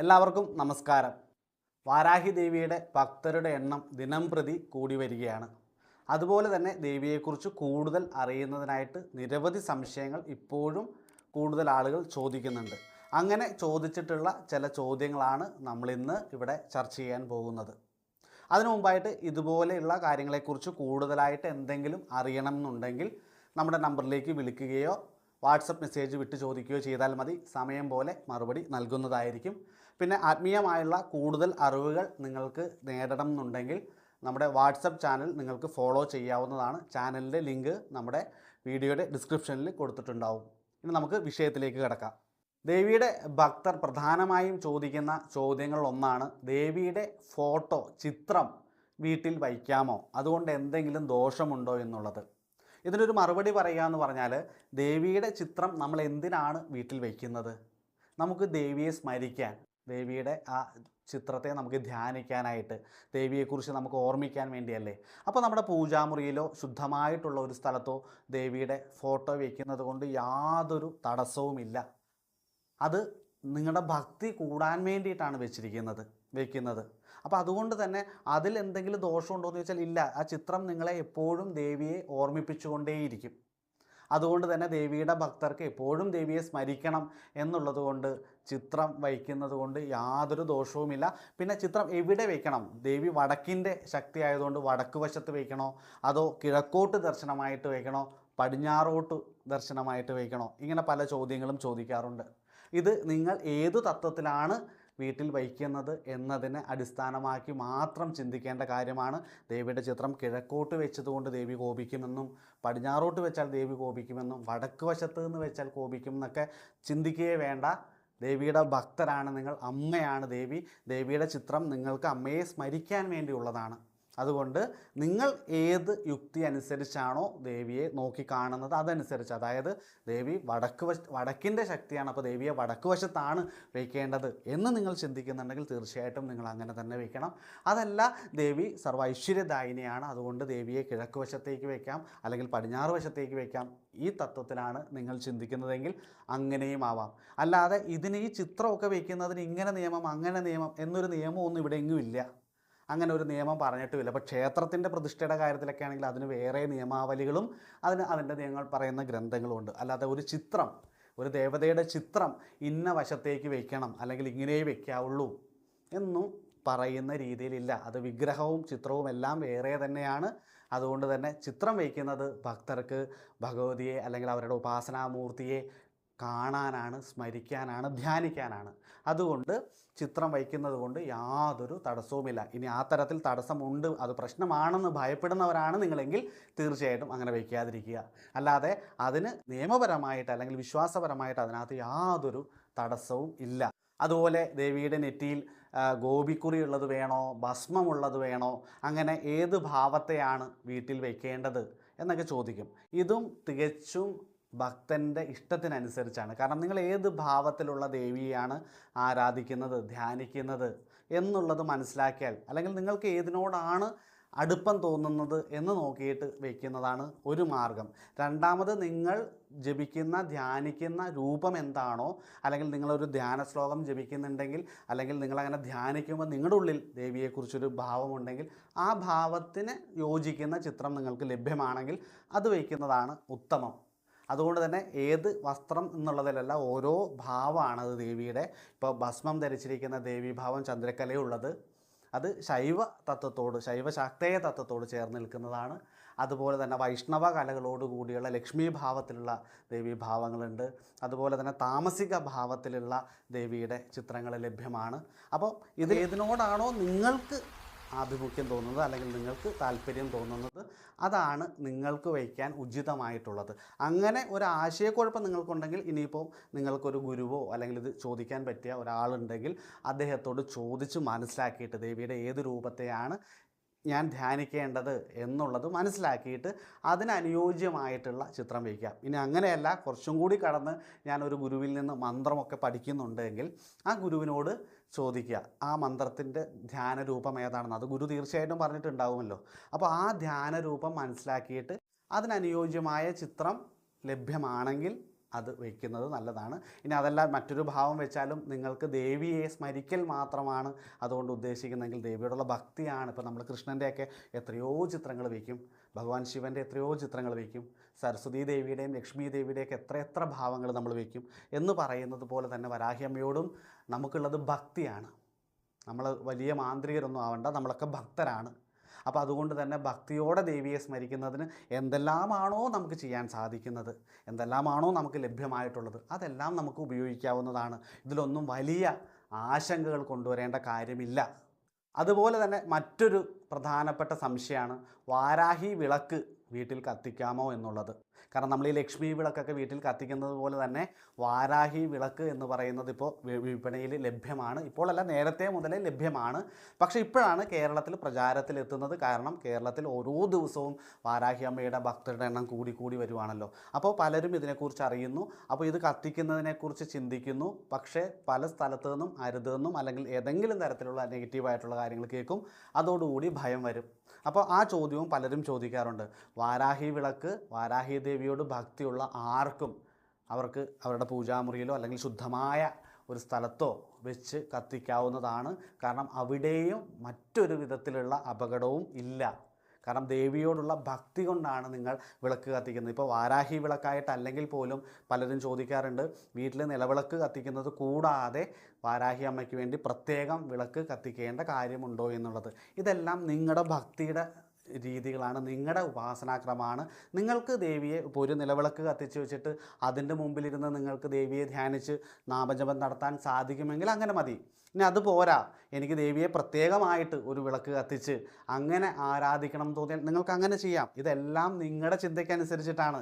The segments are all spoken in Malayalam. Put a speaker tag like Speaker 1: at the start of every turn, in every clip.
Speaker 1: എല്ലാവർക്കും നമസ്കാരം. വാരാഹി ദേവിയുടെ ഭക്തരുടെ എണ്ണം ദിനം പ്രതി കൂടി വരികയാണ്. അതുപോലെ തന്നെ ദേവിയെക്കുറിച്ച് കൂടുതൽ അറിയുന്നതിനായിട്ട് നിരവധി സംശയങ്ങൾ ഇപ്പോഴും കൂടുതൽ ആളുകൾ ചോദിക്കുന്നുണ്ട്. അങ്ങനെ ചോദിച്ചിട്ടുള്ള ചില ചോദ്യങ്ങളാണ് നമ്മളിന്ന് ഇവിടെ ചർച്ച ചെയ്യാൻ പോകുന്നത്. അതിനു മുമ്പായിട്ട് ഇതുപോലെയുള്ള കാര്യങ്ങളെക്കുറിച്ച് കൂടുതലായിട്ട് എന്തെങ്കിലും അറിയണം എന്നുണ്ടെങ്കിൽ നമ്മുടെ നമ്പറിലേക്ക് വിളിക്കുകയോ വാട്സപ്പ് മെസ്സേജ് വിട്ട് ചോദിക്കുകയോ ചെയ്താൽ മതി. സമയം പോലെ മറുപടി നൽകുന്നതായിരിക്കും. പിന്നെ ആത്മീയമായുള്ള കൂടുതൽ അറിവുകൾ നിങ്ങൾക്ക് നേടണം എന്നുണ്ടെങ്കിൽ നമ്മുടെ വാട്സപ്പ് ചാനൽ നിങ്ങൾക്ക് ഫോളോ ചെയ്യാവുന്നതാണ്. ചാനലിന്റെ ലിങ്ക് നമ്മുടെ വീഡിയോയുടെ ഡിസ്ക്രിപ്ഷനിൽ കൊടുത്തിട്ടുണ്ടാവും. ഇനി നമുക്ക് വിഷയത്തിലേക്ക് കിടക്കാം. ദേവിയുടെ ഭക്തർ പ്രധാനമായും ചോദിക്കുന്ന ചോദ്യങ്ങളിൽ ഒന്നാണ് ദേവിയുടെ ഫോട്ടോ ചിത്രം വീട്ടിൽ വയ്ക്കാമോ? അതുകൊണ്ട് എന്തെങ്കിലും ദോഷമുണ്ടോ എന്നുള്ളത്. ഇതിനൊരു മറുപടി പറയുക എന്ന് പറഞ്ഞാൽ ദേവിയുടെ ചിത്രം നമ്മൾ എന്തിനാണ് വീട്ടിൽ വയ്ക്കുന്നത്? നമുക്ക് ദേവിയെ സ്മരിക്കാൻ ദേവിയുടെ ആ ചിത്രത്തെ നമുക്ക് ധ്യാനിക്കാനായിട്ട് ദേവിയെക്കുറിച്ച് നമുക്ക് ഓർമ്മിക്കാൻ വേണ്ടിയല്ലേ? അപ്പോൾ നമ്മുടെ പൂജാമുറിയിലോ ശുദ്ധമായിട്ടുള്ള ഒരു സ്ഥലത്തോ ദേവിയുടെ ഫോട്ടോ വയ്ക്കുന്നത് കൊണ്ട് യാതൊരു തടസ്സവുമില്ല. അത് നിങ്ങളുടെ ഭക്തി കൂടാൻ വേണ്ടിയിട്ടാണ് വെച്ചിരിക്കുന്നത് വെക്കുന്നത്. അപ്പോൾ അതുകൊണ്ട് തന്നെ അതിൽ എന്തെങ്കിലും ദോഷമുണ്ടോ എന്ന് ചോദിച്ചാൽ ഇല്ല. ആ ചിത്രം നിങ്ങളെ എപ്പോഴും ദേവിയെ ഓർമ്മിപ്പിച്ചുകൊണ്ടേയിരിക്കും. അതുകൊണ്ട് തന്നെ ദേവിയുടെ ഭക്തർക്ക് എപ്പോഴും ദേവിയെ സ്മരിക്കണം എന്നുള്ളത് കൊണ്ട് ചിത്രം വയ്ക്കുന്നത് കൊണ്ട് യാതൊരു ദോഷവുമില്ല. പിന്നെ ചിത്രം എവിടെ വയ്ക്കണം? ദേവി വടക്കിന്റെ ശക്തി ആയതുകൊണ്ട് വടക്ക് വശത്ത് വയ്ക്കണോ? അതോ കിഴക്കോട്ട് ദർശനമായിട്ട് വയ്ക്കണോ? പടിഞ്ഞാറോട്ട് ദർശനമായിട്ട് വയ്ക്കണോ? ഇങ്ങനെ പല ചോദ്യങ്ങളും ചോദിക്കാറുണ്ട്. ഇത് നിങ്ങൾ ഏതു തത്വത്തിലാണ് വീട്ടിൽ വയ്ക്കുന്നത് എന്നതിനെ അടിസ്ഥാനമാക്കി മാത്രം ചിന്തിക്കേണ്ട കാര്യമാണ്. ദേവിയുടെ ചിത്രം കിഴക്കോട്ട് വെച്ചതുകൊണ്ട് ദേവി കോപിക്കുമെന്നും പടിഞ്ഞാറോട്ട് വെച്ചാൽ ദേവി കോപിക്കുമെന്നും വടക്ക് വശത്ത് നിന്ന് വെച്ചാൽ കോപിക്കും എന്നൊക്കെ ചിന്തിക്കുകയേ വേണ്ട. ദേവിയുടെ ഭക്തരാണ് നിങ്ങൾ അമ്മയാണ് ദേവി. ദേവിയുടെ ചിത്രം നിങ്ങൾക്ക് അമ്മയെ സ്മരിക്കാൻ വേണ്ടിയുള്ളതാണ്. അതുകൊണ്ട് നിങ്ങൾ ഏത് യുക്തി അനുസരിച്ചാണോ ദേവിയെ നോക്കി കാണുന്നത് അതനുസരിച്ച്. അതായത് ദേവി വടക്ക് വശ വടക്കിന്റെ ശക്തിയാണ് അപ്പോൾ ദേവിയെ വടക്ക് വശത്താണ് വയ്ക്കേണ്ടത് എന്ന് നിങ്ങൾ ചിന്തിക്കുന്നുണ്ടെങ്കിൽ തീർച്ചയായിട്ടും നിങ്ങൾ അങ്ങനെ തന്നെ വയ്ക്കണം അതല്ല ദേവി സർവ ഐശ്വര്യദായിനിയാണ് അതുകൊണ്ട് ദേവിയെ കിഴക്ക് വശത്തേക്ക് വയ്ക്കാം അല്ലെങ്കിൽ പടിഞ്ഞാറ് വശത്തേക്ക് വയ്ക്കാം ഈ തത്വത്തിലാണ് നിങ്ങൾ ചിന്തിക്കുന്നതെങ്കിൽ അങ്ങനെയും ആവാം. അല്ലാതെ ഇതിന് ഈ ചിത്രമൊക്കെ വയ്ക്കുന്നതിന് ഇങ്ങനെ നിയമം അങ്ങനെ നിയമം എന്നൊരു നിയമമൊന്നും ഇവിടെ എങ്ങും ഇല്ല. അങ്ങനെ ഒരു നിയമം പറഞ്ഞിട്ടുമില്ല. അപ്പോൾ ക്ഷേത്രത്തിന്റെ പ്രതിഷ്ഠയുടെ കാര്യത്തിലൊക്കെ ആണെങ്കിൽ അതിന് വേറെ നിയമാവലികളും അതിന് അതിന്റെ നിയമങ്ങൾ പറയുന്ന ഗ്രന്ഥങ്ങളുമുണ്ട്. അല്ലാതെ ഒരു ചിത്രം ഒരു ദേവതയുടെ ചിത്രം ഇന്ന വശത്തേക്ക് വയ്ക്കണം അല്ലെങ്കിൽ ഇങ്ങനെ വയ്ക്കാവുള്ളൂ എന്നും പറയുന്ന രീതിയിലില്ല. അത് വിഗ്രഹവും ചിത്രവും എല്ലാം വേറെ തന്നെയാണ്. അതുകൊണ്ട് തന്നെ ചിത്രം വയ്ക്കുന്നത് ഭക്തർക്ക് ഭഗവതിയെ അല്ലെങ്കിൽ അവരുടെ ഉപാസനാമൂർത്തിയെ കാണാനാണ് സ്മരിക്കാനാണ് ധ്യാനിക്കാനാണ്. അതുകൊണ്ട് ചിത്രം വയ്ക്കുന്നത് കൊണ്ട് യാതൊരു തടസ്സവുമില്ല. ഇനി ആ തരത്തിൽ തടസ്സമുണ്ട് അത് പ്രശ്നമാണെന്ന് ഭയപ്പെടുന്നവരാണ് നിങ്ങളെങ്കിൽ തീർച്ചയായിട്ടും അങ്ങനെ വയ്ക്കാതിരിക്കുക. അല്ലാതെ അതിന് നിയമപരമായിട്ട് അല്ലെങ്കിൽ വിശ്വാസപരമായിട്ട് അതിനകത്ത് യാതൊരു തടസ്സവും ഇല്ല. അതുപോലെ ദേവിയുടെ നെറ്റിയിൽ ഗോപിക്കുറി ഉള്ളത് വേണോ ഭസ്മമുള്ളത് വേണോ അങ്ങനെ ഏത് ഭാവത്തെയാണ് വീട്ടിൽ വയ്ക്കേണ്ടത് എന്നൊക്കെ ചോദിക്കും. ഇതും തികച്ചും ഭക്തന്റെ ഇഷ്ടത്തിനനുസരിച്ചാണ്. കാരണം നിങ്ങൾ ഏത് ഭാവത്തിലുള്ള ദേവിയാണ് ആരാധിക്കുന്നത് ധ്യാനിക്കുന്നത് എന്നുള്ളത് മനസ്സിലാക്കിയാൽ അല്ലെങ്കിൽ നിങ്ങൾക്ക് ഏതിനോടാണ് അടുപ്പം തോന്നുന്നത് എന്ന് നോക്കിയിട്ട് വയ്ക്കുന്നതാണ് ഒരു മാർഗം. രണ്ടാമത് നിങ്ങൾ ജപിക്കുന്ന ധ്യാനിക്കുന്ന രൂപം എന്താണോ അല്ലെങ്കിൽ നിങ്ങളൊരു ധ്യാന ശ്ലോകം ജപിക്കുന്നുണ്ടെങ്കിൽ അല്ലെങ്കിൽ നിങ്ങളങ്ങനെ ധ്യാനിക്കുമ്പോൾ നിങ്ങളുടെ ഉള്ളിൽ ദേവിയെക്കുറിച്ചൊരു ഭാവമുണ്ടെങ്കിൽ ആ ഭാവത്തിന് യോജിക്കുന്ന ചിത്രം നിങ്ങൾക്ക് ലഭ്യമാണെങ്കിൽ അത് വയ്ക്കുന്നതാണ് ഉത്തമം. അതുകൊണ്ട് തന്നെ ഏത് വസ്ത്രം എന്നുള്ളതിലല്ല ഓരോ ഭാവമാണ് അത് ദേവിയുടെ. ഇപ്പോൾ ഭസ്മം ധരിച്ചിരിക്കുന്ന ദേവീഭാവം ചന്ദ്രക്കലയുള്ളത്. അത് ശൈവ തത്വത്തോട് ശൈവ ശാക്തേയ തത്വത്തോട് ചേർന്ന് നിൽക്കുന്നതാണ്. അതുപോലെ തന്നെ വൈഷ്ണവ കലകളോട് കൂടിയുള്ള ലക്ഷ്മി ഭാവത്തിലുള്ള ദേവീഭാവങ്ങളുണ്ട് അതുപോലെ തന്നെ താമസിക ഭാവത്തിലുള്ള ദേവിയുടെ ചിത്രങ്ങൾ ലഭ്യമാണ്. അപ്പോൾ ഇത് ഏതിനോടാണോ നിങ്ങൾക്ക് ആഭിമുഖ്യം തോന്നുന്നത് അല്ലെങ്കിൽ നിങ്ങൾക്ക് താല്പര്യം തോന്നുന്നത് അതാണ് നിങ്ങൾക്ക് വയ്ക്കാൻ ഉചിതമായിട്ടുള്ളത്. അങ്ങനെ ഒരു ആശയക്കുഴപ്പം നിങ്ങൾക്കുണ്ടെങ്കിൽ ഇനിയിപ്പോൾ നിങ്ങൾക്കൊരു ഗുരുവോ അല്ലെങ്കിൽ ഇത് ചോദിക്കാൻ പറ്റിയ ഒരാളുണ്ടെങ്കിൽ അദ്ദേഹത്തോട് ചോദിച്ച് മനസ്സിലാക്കിയിട്ട് ദേവിയുടെ ഏത് രൂപത്തെയാണ് ഞാൻ ധ്യാനിക്കേണ്ടത് എന്നുള്ളത് മനസ്സിലാക്കിയിട്ട് അതിനനുയോജ്യമായിട്ടുള്ള ചിത്രം വയ്ക്കാം. ഇനി അങ്ങനെയല്ല കുറച്ചും കൂടി കടന്ന് ഞാനൊരു ഗുരുവിൽ നിന്ന് മന്ത്രമൊക്കെ പഠിക്കുന്നുണ്ടെങ്കിൽ ആ ഗുരുവിനോട് ചോദിക്കുക. ആ മന്ത്രത്തിന്റെ ധ്യാനരൂപം ഏതാണെന്ന്. അത് ഗുരു തീർച്ചയായിട്ടും പറഞ്ഞിട്ടുണ്ടാവുമല്ലോ. അപ്പോൾ ആ ധ്യാനരൂപം മനസ്സിലാക്കിയിട്ട് അതിനനുയോജ്യമായ ചിത്രം ലഭ്യമാണെങ്കിൽ അത് വയ്ക്കുന്നത് നല്ലതാണ്. ഇനി അതല്ല മറ്റൊരു ഭാവം വെച്ചാലും നിങ്ങൾക്ക് ദേവിയെ സ്മരിക്കൽ മാത്രമാണ് അതുകൊണ്ട് ഉദ്ദേശിക്കുന്നതെങ്കിൽ ദേവിയോടുള്ള ഭക്തിയാണ്. ഇപ്പോൾ നമ്മൾ കൃഷ്ണന്റെയൊക്കെ എത്രയോ ചിത്രങ്ങൾ വയ്ക്കും. ഭഗവാൻ ശിവന്റെ എത്രയോ ചിത്രങ്ങൾ വയ്ക്കും. സരസ്വതി ദേവിയുടെയും ലക്ഷ്മി ദേവിയുടെയൊക്കെ എത്ര എത്ര ഭാവങ്ങൾ നമ്മൾ വയ്ക്കും എന്ന് പറയുന്നത് പോലെ തന്നെ വരാഹിയമ്മയോടും നമുക്കുള്ളത് ഭക്തിയാണ്. നമ്മൾ വലിയ മാന്ത്രികരൊന്നും ആവണ്ട നമ്മളൊക്കെ ഭക്തരാണ്. അപ്പോൾ അതുകൊണ്ട് തന്നെ ഭക്തിയോടെ ദേവിയെ സ്മരിക്കുന്നതിന് എന്തെല്ലാമാണോ നമുക്ക് ചെയ്യാൻ സാധിക്കുന്നത് എന്തെല്ലാമാണോ നമുക്ക് ലഭ്യമായിട്ടുള്ളത് അതെല്ലാം നമുക്ക് ഉപയോഗിക്കാവുന്നതാണ്. ഇതിലൊന്നും വലിയ ആശങ്കകൾ കൊണ്ടുവരേണ്ട കാര്യമില്ല. അതുപോലെ തന്നെ മറ്റൊരു പ്രധാനപ്പെട്ട സംശയമാണ് വാരാഹി വിളക്ക് വീട്ടിൽ കത്തിക്കാമോ എന്നുള്ളത്. കാരണം നമ്മൾ ഈ ലക്ഷ്മി വിളക്കൊക്കെ വീട്ടിൽ കത്തിക്കുന്നത് പോലെ തന്നെ വാരാഹി വിളക്ക് എന്ന് പറയുന്നത് ഇപ്പോൾ വിപണിയിൽ ലഭ്യമാണ്. ഇപ്പോഴല്ല നേരത്തെ മുതലേ ലഭ്യമാണ്. പക്ഷേ ഇപ്പോഴാണ് കേരളത്തിൽ പ്രചാരത്തിലെത്തുന്നത് കാരണം കേരളത്തിൽ ഓരോ ദിവസവും വാരാഹി അമ്മയുടെ ഭക്തരുടെ എണ്ണം കൂടി കൂടി വരുവാണല്ലോ. അപ്പോൾ പലരും ഇതിനെക്കുറിച്ച് അറിയുന്നു. അപ്പോൾ ഇത് കത്തിക്കുന്നതിനെക്കുറിച്ച് ചിന്തിക്കുന്നു. പക്ഷേ പല സ്ഥലത്തു നിന്നും അരുതെന്നും അല്ലെങ്കിൽ ഏതെങ്കിലും തരത്തിലുള്ള നെഗറ്റീവായിട്ടുള്ള കാര്യങ്ങൾ കേൾക്കും. അതോടുകൂടി ഭയം വരും. അപ്പോൾ ആ ചോദ്യവും പലരും ചോദിക്കാറുണ്ട്. വാരാഹി വിളക്ക് വാരാഹി ദേവിയോട് ഭക്തിയുള്ള ആർക്കും അവർക്ക് അവരുടെ പൂജാമുറിയിലോ അല്ലെങ്കിൽ ശുദ്ധമായ ഒരു സ്ഥലത്തോ വെച്ച് കത്തിക്കാവുന്നതാണ്. കാരണം അവിടെയും മറ്റൊരു വിധത്തിലുള്ള അപകടവും ഇല്ല. കാരണം ദേവിയോടുള്ള ഭക്തി കൊണ്ടാണ് നിങ്ങൾ വിളക്ക് കത്തിക്കുന്നത്. ഇപ്പോൾ വാരാഹി വിളക്കായിട്ടല്ലെങ്കിൽ പോലും പലരും ചോദിക്കാറുണ്ട് വീട്ടിൽ നിലവിളക്ക് കത്തിക്കുന്നത് കൂടാതെ വാരാഹി അമ്മയ്ക്ക് വേണ്ടി പ്രത്യേകം വിളക്ക് കത്തിക്കേണ്ട കാര്യമുണ്ടോ എന്നുള്ളത്. ഇതെല്ലാം നിങ്ങളുടെ ഭക്തിയുടെ രീതികളാണ് നിങ്ങളുടെ ഉപാസനാക്രമമാണ്. നിങ്ങൾക്ക് ദേവിയെ ഇപ്പോൾ ഒരു നിലവിളക്ക് കത്തിച്ച് വെച്ചിട്ട് അതിന്റെ മുമ്പിലിരുന്ന് നിങ്ങൾക്ക് ദേവിയെ ധ്യാനിച്ച് നാമജപം നടത്താൻ സാധിക്കുമെങ്കിൽ അങ്ങനെ മതി. ഇനി അത് പോരാ. എനിക്ക് ദേവിയെ പ്രത്യേകമായിട്ട് ഒരു വിളക്ക് കത്തിച്ച് അങ്ങനെ ആരാധിക്കണം എന്ന് തോന്നിയാൽ നിങ്ങൾക്ക് അങ്ങനെ ചെയ്യാം. ഇതെല്ലാം നിങ്ങളുടെ ചിന്തയ്ക്കനുസരിച്ചിട്ടാണ്.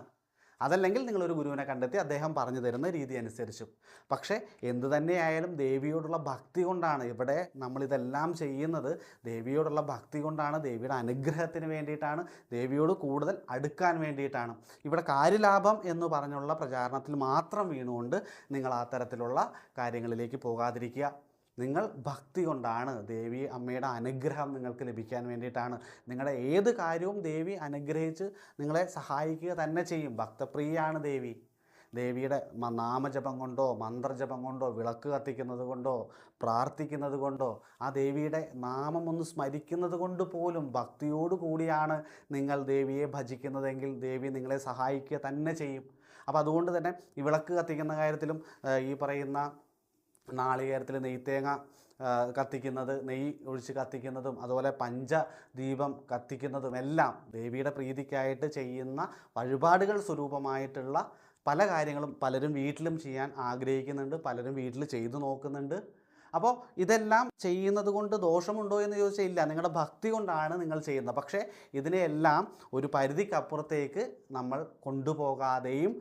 Speaker 1: അതല്ലെങ്കിൽ നിങ്ങളൊരു ഗുരുവിനെ കണ്ടെത്തി അദ്ദേഹം പറഞ്ഞു തരുന്ന രീതി അനുസരിച്ചും. പക്ഷേ എന്തു തന്നെയായാലും ദേവിയോടുള്ള ഭക്തി കൊണ്ടാണ് ഇവിടെ നമ്മളിതെല്ലാം ചെയ്യുന്നത്. ദേവിയോടുള്ള ഭക്തി കൊണ്ടാണ് ദേവിയുടെ അനുഗ്രഹത്തിന് വേണ്ടിയിട്ടാണ് ദേവിയോട് കൂടുതൽ അടുക്കാൻ വേണ്ടിയിട്ടാണ്. ഇവിടെ കാര്യലാഭം എന്ന് പറഞ്ഞുള്ള പ്രചാരണത്തിൽ മാത്രം വീണുകൊണ്ട് നിങ്ങൾ ആ തരത്തിലുള്ള കാര്യങ്ങളിലേക്ക് പോകാതിരിക്കുക. നിങ്ങൾ ഭക്തി കൊണ്ടാണ് ദേവി അമ്മയുടെ അനുഗ്രഹം നിങ്ങൾക്ക് ലഭിക്കാൻ വേണ്ടിയിട്ടാണ്. നിങ്ങളുടെ ഏത് കാര്യവും ദേവി അനുഗ്രഹിച്ച് നിങ്ങളെ സഹായിക്കുക തന്നെ ചെയ്യും. ഭക്തപ്രിയയാണ് ദേവി. ദേവിയുടെ നാമജപം കൊണ്ടോ മന്ത്രജപം കൊണ്ടോ വിളക്ക് കത്തിക്കുന്നത് കൊണ്ടോ പ്രാർത്ഥിക്കുന്നത് കൊണ്ടോ ആ ദേവിയുടെ നാമം ഒന്ന് സ്മരിക്കുന്നത് കൊണ്ട് പോലും ഭക്തിയോടു കൂടിയാണ് നിങ്ങൾ ദേവിയെ ഭജിക്കുന്നതെങ്കിൽ ദേവി നിങ്ങളെ സഹായിക്കുക തന്നെ ചെയ്യും. അപ്പോൾ അതുകൊണ്ട് തന്നെ ഈ വിളക്ക് കത്തിക്കുന്ന കാര്യത്തിലും ഈ പറയുന്ന നാളികേരത്തിൽ നെയ്ത്തേങ്ങ കത്തിക്കുന്നത് നെയ്യ് ഒഴിച്ച് കത്തിക്കുന്നതും അതുപോലെ പഞ്ചദീപം കത്തിക്കുന്നതും എല്ലാം ദേവിയുടെ പ്രീതിക്കായിട്ട് ചെയ്യുന്ന വഴിപാടുകൾ സ്വരൂപമായിട്ടുള്ള പല കാര്യങ്ങളും പലരും വീട്ടിലും ചെയ്യാൻ ആഗ്രഹിക്കുന്നുണ്ട് പലരും വീട്ടിൽ ചെയ്തു നോക്കുന്നുണ്ട്. അപ്പോൾ ഇതെല്ലാം ചെയ്യുന്നത് കൊണ്ട് ദോഷമുണ്ടോ എന്ന് ചോദിച്ചാൽ ഇല്ല നിങ്ങളുടെ ഭക്തി കൊണ്ടാണ് നിങ്ങൾ ചെയ്യുന്നത്. പക്ഷേ ഇതിനെയെല്ലാം ഒരു പരിധിക്കപ്പുറത്തേക്ക് നമ്മൾ കൊണ്ടുപോകാതെയും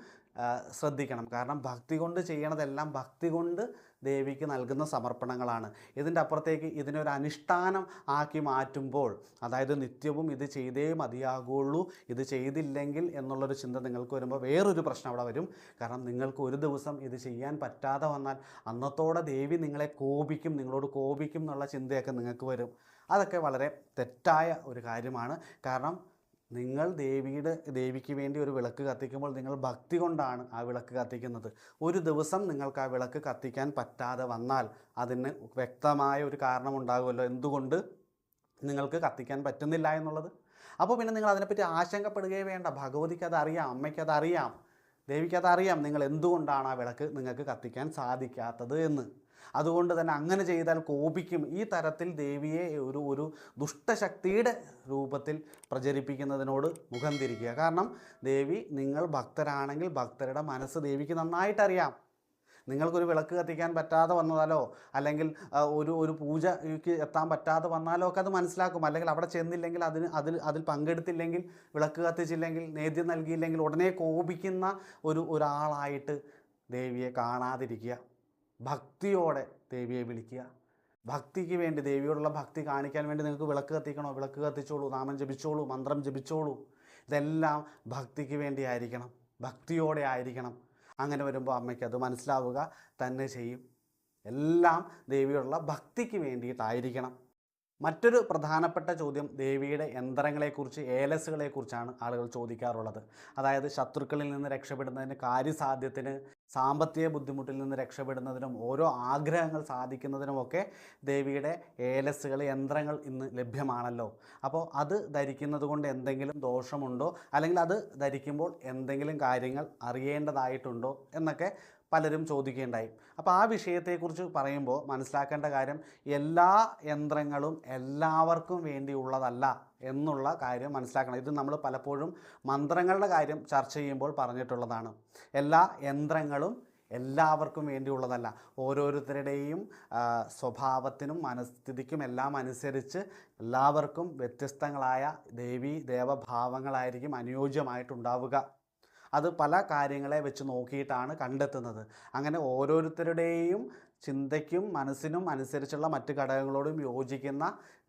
Speaker 1: ശ്രദ്ധിക്കണം. കാരണം ഭക്തി കൊണ്ട് ചെയ്യണതെല്ലാം ഭക്തി കൊണ്ട് ദേവിക്ക് നൽകുന്ന സമർപ്പണങ്ങളാണ്. ഇതിന്റെ അപ്പുറത്തേക്ക് ഇതിനൊരു അനുഷ്ഠാനം ആക്കി മാറ്റുമ്പോൾ അതായത് നിത്യവും ഇത് ചെയ്തേ മതിയാകുള്ളൂ ഇത് ചെയ്തില്ലെങ്കിൽ എന്നുള്ളൊരു ചിന്ത നിങ്ങൾക്ക് വരുമ്പോൾ വേറൊരു പ്രശ്നം അവിടെ വരും. കാരണം നിങ്ങൾക്ക് ഒരു ദിവസം ഇത് ചെയ്യാൻ പറ്റാതെ വന്നാൽ അന്നത്തോടെ ദേവി നിങ്ങളെ കോപിക്കും നിങ്ങളോട് കോപിക്കും എന്നുള്ള ചിന്തയൊക്കെ നിങ്ങൾക്ക് വരും. അതൊക്കെ വളരെ തെറ്റായ ഒരു കാര്യമാണ്. കാരണം നിങ്ങൾ ദേവിയുടെ ദേവിക്ക് വേണ്ടി ഒരു വിളക്ക് കത്തിക്കുമ്പോൾ നിങ്ങൾ ഭക്തി കൊണ്ടാണ് ആ വിളക്ക് കത്തിക്കുന്നത്. ഒരു ദിവസം നിങ്ങൾക്ക് ആ വിളക്ക് കത്തിക്കാൻ പറ്റാതെ വന്നാൽ അതിന് വ്യക്തമായ ഒരു കാരണമുണ്ടാകുമല്ലോ. എന്തുകൊണ്ട് നിങ്ങൾക്ക് കത്തിക്കാൻ പറ്റുന്നില്ല എന്നുള്ളത്? അപ്പോൾ പിന്നെ നിങ്ങൾ അതിനെപ്പറ്റി ആശങ്കപ്പെടുകയേ വേണ്ട. ഭഗവതിക്ക് അതറിയാം അറിയാം അമ്മയ്ക്ക് അത് അറിയാം ദേവിക്ക് അത് അറിയാം നിങ്ങൾ എന്തുകൊണ്ടാണ് ആ വിളക്ക് നിങ്ങൾക്ക് കത്തിക്കാൻ സാധിക്കാത്തത് എന്ന്. അതുകൊണ്ട് തന്നെ അങ്ങനെ ചെയ്താൽ കോപിക്കും. ഈ തരത്തിൽ ദേവിയെ ഒരു ഒരു ദുഷ്ടശക്തിയുടെ രൂപത്തിൽ പ്രചരിപ്പിക്കുന്നതിനോട് മുഖം തിരിക്കുക. കാരണം ദേവി നിങ്ങൾ ഭക്തരാണെങ്കിൽ ഭക്തരുടെ മനസ്സ് ദേവിക്ക് നന്നായിട്ടറിയാം. നിങ്ങൾക്കൊരു വിളക്ക് കത്തിക്കാൻ പറ്റാതെ വന്നതാലോ അല്ലെങ്കിൽ ഒരു ഒരു പൂജയ്ക്ക് എത്താൻ പറ്റാതെ വന്നാലോ ഒക്കെ അത് മനസ്സിലാക്കും. അല്ലെങ്കിൽ അവിടെ ചെന്നില്ലെങ്കിൽ അതിന് അതിൽ അതിൽ പങ്കെടുത്തില്ലെങ്കിൽ വിളക്ക് കത്തിച്ചില്ലെങ്കിൽ നേദ്യം നൽകിയില്ലെങ്കിൽ ഉടനെ കോപിക്കുന്ന ഒരു ഒരാളായിട്ട് ദേവിയെ കാണാതിരിക്കുക. ഭക്തിയോടെ ദേവിയെ വിളിക്കുക. ഭക്തിക്ക് വേണ്ടി ദേവിയോടുള്ള ഭക്തി കാണിക്കാൻ വേണ്ടി നിങ്ങൾക്ക് വിളക്ക് കത്തിക്കണോ? വിളക്ക് കത്തിച്ചോളൂ നാമം ജപിച്ചോളൂ മന്ത്രം ജപിച്ചോളൂ. ഇതെല്ലാം ഭക്തിക്ക് വേണ്ടി ആയിരിക്കണം. ഭക്തിയോടെ ആയിരിക്കണം. അങ്ങനെ വരുമ്പോൾ അമ്മയ്ക്ക് അത് മനസ്സിലാവുക തന്നെ ചെയ്യും. എല്ലാം ദേവിയോടുള്ള ഭക്തിക്ക് വേണ്ടിയിട്ടായിരിക്കണം. മറ്റൊരു പ്രധാനപ്പെട്ട ചോദ്യം ദേവിയുടെ യന്ത്രങ്ങളെക്കുറിച്ച് ഏലസുകളെക്കുറിച്ചാണ് ആളുകൾ ചോദിക്കാറുള്ളത്. അതായത് ശത്രുക്കളിൽ നിന്ന് രക്ഷപ്പെടുന്നതിന് കാര്യസാധ്യത്തിന് സാമ്പത്തിക ബുദ്ധിമുട്ടിൽ നിന്ന് രക്ഷപ്പെടുന്നതിനും ഓരോ ആഗ്രഹങ്ങൾ സാധിക്കുന്നതിനുമൊക്കെ ദേവിയുടെ ഏലസുകൾ യന്ത്രങ്ങൾ ഇന്ന് ലഭ്യമാണല്ലോ. അപ്പോൾ അത് ധരിക്കുന്നത് കൊണ്ട് എന്തെങ്കിലും ദോഷമുണ്ടോ? അല്ലെങ്കിൽ അത് ധരിക്കുമ്പോൾ എന്തെങ്കിലും കാര്യങ്ങൾ അറിയേണ്ടതായിട്ടുണ്ടോ? എന്നൊക്കെ പലരും ചോദിക്കുകയുണ്ടായി. അപ്പോൾ ആ വിഷയത്തെക്കുറിച്ച് പറയുമ്പോൾ മനസ്സിലാക്കേണ്ട കാര്യം എല്ലാ യന്ത്രങ്ങളും എല്ലാവർക്കും വേണ്ടിയുള്ളതല്ല എന്നുള്ള കാര്യം മനസ്സിലാക്കണം. ഇത് നമ്മൾ പലപ്പോഴും മന്ത്രങ്ങളുടെ കാര്യം ചർച്ച ചെയ്യുമ്പോൾ പറഞ്ഞിട്ടുള്ളതാണ്. എല്ലാ യന്ത്രങ്ങളും എല്ലാവർക്കും വേണ്ടിയുള്ളതല്ല. ഓരോരുത്തരുടെയും സ്വഭാവത്തിനും മനസ്ഥിതിക്കും എല്ലാം അനുസരിച്ച് എല്ലാവർക്കും വ്യത്യസ്തങ്ങളായ ദേവി ദേവഭാവങ്ങളായിരിക്കും അനുയോജ്യമായിട്ടുണ്ടാവുക. അത് പല കാര്യങ്ങളെ വെച്ച് നോക്കിയിട്ടാണ് കണ്ടെത്തുന്നത്. അങ്ങനെ ഓരോരുത്തരുടെയും ചിന്തയ്ക്കും മനസ്സിനും അനുസരിച്ചുള്ള മറ്റ് ഘടകങ്ങളോടും യോജിക്കുന്ന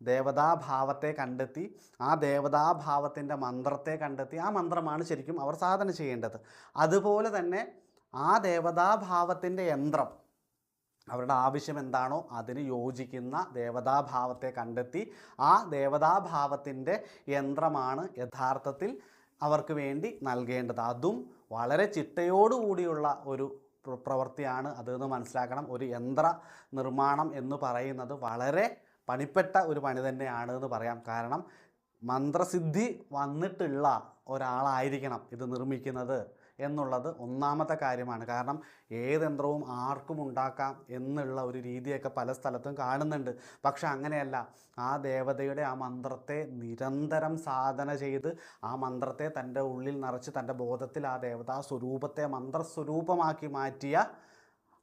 Speaker 1: ദേവതാഭാവത്തെ കണ്ടെത്തി ആ ദേവതാഭാവത്തിന്റെ മന്ത്രത്തെ കണ്ടെത്തി ആ മന്ത്രമാണ് ശരിക്കും അവർ സാധന ചെയ്യേണ്ടത്. അതുപോലെ തന്നെ ആ ദേവതാഭാവത്തിന്റെ യന്ത്രം അവരുടെ ആവശ്യം എന്താണോ അതിന് യോജിക്കുന്ന ദേവതാഭാവത്തെ കണ്ടെത്തി ആ ദേവതാഭാവത്തിന്റെ യന്ത്രമാണ് യഥാർത്ഥത്തിൽ അവർക്ക് വേണ്ടി നൽകേണ്ടത്. അതും വളരെ ചിട്ടയോടുകൂടിയുള്ള ഒരു പ്ര- പ്രവൃത്തിയാണ്. അതെന്ന് മനസ്സിലാക്കണം ഒരു യന്ത്ര നിർമ്മാണം എന്ന് പറയുന്നത് വളരെ പണിപ്പെട്ട ഒരു പണി തന്നെയാണ് എന്ന് പറയാം. കാരണം മന്ത്രസിദ്ധി വന്നിട്ടുള്ള ഒരാളായിരിക്കണം ഇത് നിർമ്മിക്കുന്നത്. എന്നുള്ളത് ഒന്നാമത്തെ കാര്യമാണ്. കാരണം ഏത് യന്ത്രവും ആർക്കും ഉണ്ടാക്കാം എന്നുള്ള ഒരു രീതിയൊക്കെ പല സ്ഥലത്തും കാണുന്നുണ്ട്. പക്ഷെ അങ്ങനെയല്ല. ആ ദേവതയുടെ ആ മന്ത്രത്തെ നിരന്തരം സാധന ചെയ്ത് ആ മന്ത്രത്തെ തന്റെ ഉള്ളിൽ നിറച്ച് തന്റെ ബോധത്തിൽ ആ ദേവതാ സ്വരൂപത്തെ മന്ത്രസ്വരൂപമാക്കി മാറ്റിയ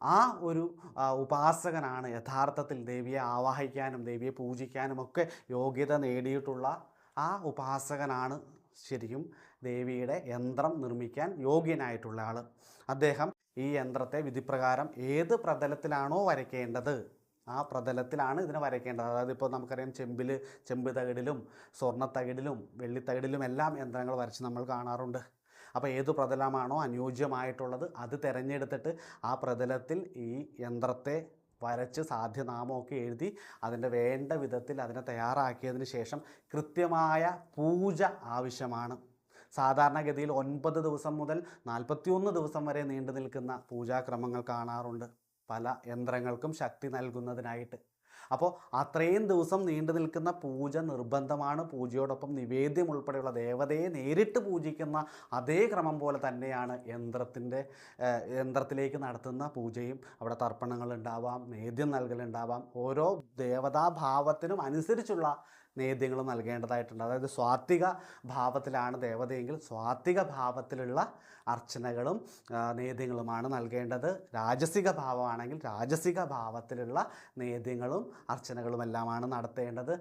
Speaker 1: ആ ഒരു ഉപാസകനാണ് യഥാർത്ഥത്തിൽ ദേവിയെ ആവാഹിക്കാനും ദേവിയെ പൂജിക്കാനും ഒക്കെ യോഗ്യത നേടിയിട്ടുള്ള ആ ഉപാസകനാണ് ശരിക്കും ദേവിയുടെ യന്ത്രം നിർമ്മിക്കാൻ യോഗ്യനായിട്ടുള്ള ആൾ അദ്ദേഹം ഈ യന്ത്രത്തെ വിധിപ്രകാരം ഏത് പ്രതലത്തിലാണോ വരയ്ക്കേണ്ടത് ആ പ്രതലത്തിലാണ് ഇതിനെ വരയ്ക്കേണ്ടത്. അതായത് ഇപ്പോൾ നമുക്കറിയാം ചെമ്പിൽ ചെമ്പ് തകിടിലും സ്വർണ സ്വർണത്തകിടിലും വെള്ളിത്തകിടിലും എല്ലാം യന്ത്രങ്ങൾ വരച്ച് നമ്മൾ കാണാറുണ്ട്. അപ്പോൾ ഏത് പ്രതലമാണോ അനുയോജ്യമായിട്ടുള്ളത് അത് തിരഞ്ഞെടുത്തിട്ട് ആ പ്രതലത്തിൽ ഈ യന്ത്രത്തെ വരച്ച് സാധ്യനാമമൊക്കെ എഴുതി അതിന്റെ വേണ്ട വിധത്തിൽ അതിനെ തയ്യാറാക്കിയതിന് ശേഷം കൃത്യമായ പൂജ ആവശ്യമാണ്. സാധാരണഗതിയിൽ ഒൻപത് ദിവസം മുതൽ നാൽപ്പത്തിയൊന്ന് ദിവസം വരെ നീണ്ടു നിൽക്കുന്ന പൂജാക്രമങ്ങൾ കാണാറുണ്ട്. പല യന്ത്രങ്ങൾക്കും ശക്തി നൽകുന്നതിനായിട്ട്. അപ്പോൾ അത്രയും ദിവസം നീണ്ടു നിൽക്കുന്ന പൂജ നിർബന്ധമാണ്. പൂജയോടൊപ്പം നിവേദ്യം ഉൾപ്പെടെയുള്ള ദേവതയെ നേരിട്ട് പൂജിക്കുന്ന അതേ ക്രമം പോലെ തന്നെയാണ് യന്ത്രത്തിന്റെ യന്ത്രത്തിലേക്ക് നടത്തുന്ന പൂജയും. അവിടെ തർപ്പണങ്ങൾ ഉണ്ടാവാം നേദ്യം നൽകലുണ്ടാവാം. ഓരോ ദേവതാഭാവത്തിനും അനുസരിച്ചുള്ള നേദ്യങ്ങളും നൽകേണ്ടതായിട്ടുണ്ട്. അതായത് സ്വാത്വിക ഭാവത്തിലാണ് ദേവതയെങ്കിൽ സ്വാത്വിക ഭാവത്തിലുള്ള അർച്ചനകളും നേദ്യങ്ങളുമാണ് നൽകേണ്ടത്. രാജസിക ഭാവമാണെങ്കിൽ രാജസിക ഭാവത്തിലുള്ള നേദ്യങ്ങളും അർച്ചനകളും എല്ലാമാണ് നടത്തേണ്ടത്.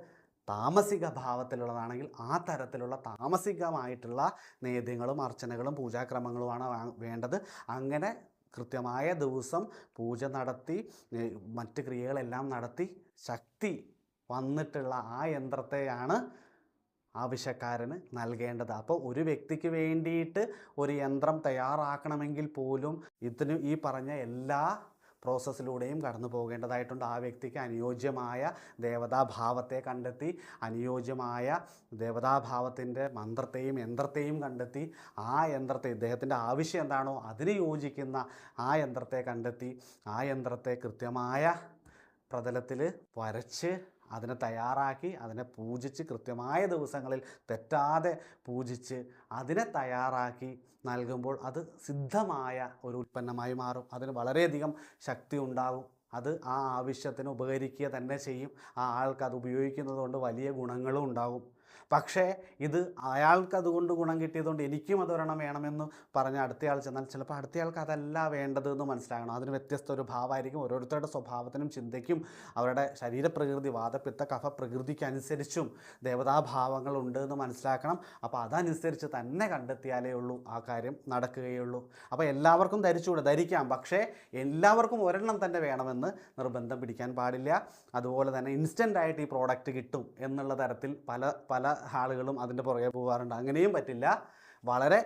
Speaker 1: താമസിക ഭാവത്തിലുള്ളതാണെങ്കിൽ ആ തരത്തിലുള്ള താമസികമായിട്ടുള്ള നേദ്യങ്ങളും അർച്ചനകളും പൂജാക്രമങ്ങളുമാണ് വേണ്ടത്. അങ്ങനെ കൃത്യമായ ദിവസം പൂജ നടത്തി മറ്റ് ക്രിയകളെല്ലാം നടത്തി ശക്തി വന്നിട്ടുള്ള ആ യന്ത്രത്തെയാണ് ആവശ്യക്കാരന് നൽകേണ്ടത്. അപ്പോൾ ഒരു വ്യക്തിക്ക് വേണ്ടിയിട്ട് ഒരു യന്ത്രം തയ്യാറാക്കണമെങ്കിൽ പോലും ഇതിന് ഈ പറഞ്ഞ എല്ലാ പ്രോസസ്സിലൂടെയും കടന്നു പോകേണ്ടതായിട്ടുണ്ട്. ആ വ്യക്തിക്ക് അനുയോജ്യമായ ദേവതാഭാവത്തെ കണ്ടെത്തി അനുയോജ്യമായ ദേവതാഭാവത്തിന്റെ മന്ത്രത്തെയും യന്ത്രത്തെയും കണ്ടെത്തി ആ യന്ത്രത്തെ ഇദ്ദേഹത്തിന്റെ ആവശ്യം എന്താണോ അതിന് യോജിക്കുന്ന ആ യന്ത്രത്തെ കണ്ടെത്തി ആ യന്ത്രത്തെ കൃത്യമായ പ്രതലത്തിൽ വരച്ച് അതിനെ തയ്യാറാക്കി അതിനെ പൂജിച്ച് കൃത്യമായ ദിവസങ്ങളിൽ തെറ്റാതെ പൂജിച്ച് അതിനെ തയ്യാറാക്കി നൽകുമ്പോൾ അത് സിദ്ധമായ ഒരു ഉൽപ്പന്നമായി മാറും. അതിന് വളരെയധികം ശക്തി ഉണ്ടാകും അത് ആ ആവശ്യത്തിന് ഉപകരിക്കുക തന്നെ ചെയ്യും. ആ ആൾക്ക് അത് ഉപയോഗിക്കുന്നത് കൊണ്ട് വലിയ ഗുണങ്ങളും ഉണ്ടാകും. പക്ഷേ ഇത് അയാൾക്ക് അതുകൊണ്ട് ഗുണം കിട്ടിയതുകൊണ്ട് എനിക്കും അതൊരെണ്ണം വേണമെന്ന് പറഞ്ഞ് അടുത്തയാൾ ചെന്നാൽ ചിലപ്പോൾ അടുത്തയാൾക്ക് അതല്ല വേണ്ടത് എന്ന് മനസ്സിലാകണം. അതിന് വ്യത്യസ്ത ഒരു ഭാവമായിരിക്കും. ഓരോരുത്തരുടെ സ്വഭാവത്തിനും ചിന്തയ്ക്കും അവരുടെ ശരീരപ്രകൃതി വാദപിത്ത കഫ പ്രകൃതിക്കനുസരിച്ചും ദേവതാഭാവങ്ങൾ ഉണ്ട് എന്ന് മനസ്സിലാക്കണം. അപ്പോൾ അതനുസരിച്ച് തന്നെ കണ്ടെത്തിയാലേ ഉള്ളൂ ആ കാര്യം നടക്കുകയുള്ളൂ. അപ്പോൾ എല്ലാവർക്കും ധരിച്ചുകൂടെ? ധരിക്കാം. പക്ഷേ എല്ലാവർക്കും ഒരെണ്ണം തന്നെ വേണമെന്ന് നിർബന്ധം പിടിക്കാൻ പാടില്ല. അതുപോലെ തന്നെ ഇൻസ്റ്റന്റായിട്ട് ഈ പ്രോഡക്റ്റ് കിട്ടും എന്നുള്ള തരത്തിൽ പല പല ആളുകളും അതിന്റെ പുറകെ പോകാറുണ്ട്. അങ്ങനെയും പറ്റില്ല. വളരെ